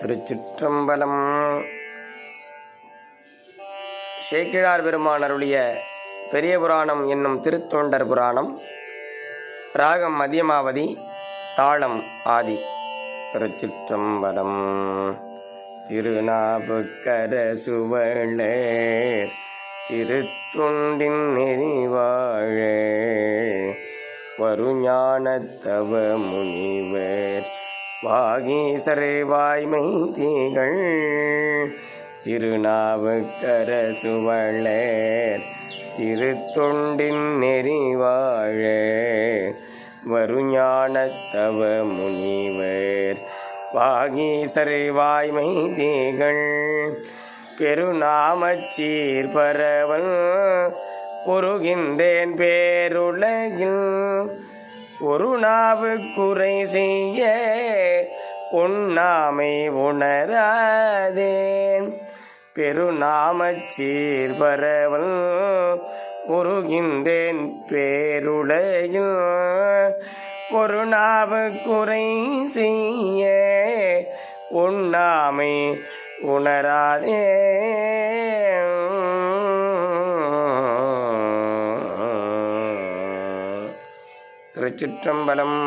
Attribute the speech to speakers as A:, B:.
A: திருச்சிற்றம்பலம். சேக்கிழார் பெருமான் அருளிய பெரிய புராணம் என்னும் திருத்தொண்டர் புராணம் ராகம் மதியமாவதி தாளம் ஆதி. திருச்சிற்றம்பலம். திருநாபுக்கர சுவளேர் திருத்துண்டின் நெறிவாழே வருஞானத்தவ முனிவே. வாகீசரே வாய்மை தீகள் திருநாவுக்கரசுவளர் திருத்தொண்டின் நெறிவாழே வருஞானத்தவ முனிவர். வாகீசரை வாய்மை தீகள் பெருநாமச்சீர் சீர்பரவல் உருகின்றேன் பேருலகில். ஒரு நாவு குறை செய்ய உண்ணாமை உணராதேன். பெருநாமச் சீர்பரவல் உருகின்றேன் பேருலகில் ஒரு நாவு குறை செய்ய உண்ணாமை உணராதே திருச்சிற்றம்பலம்.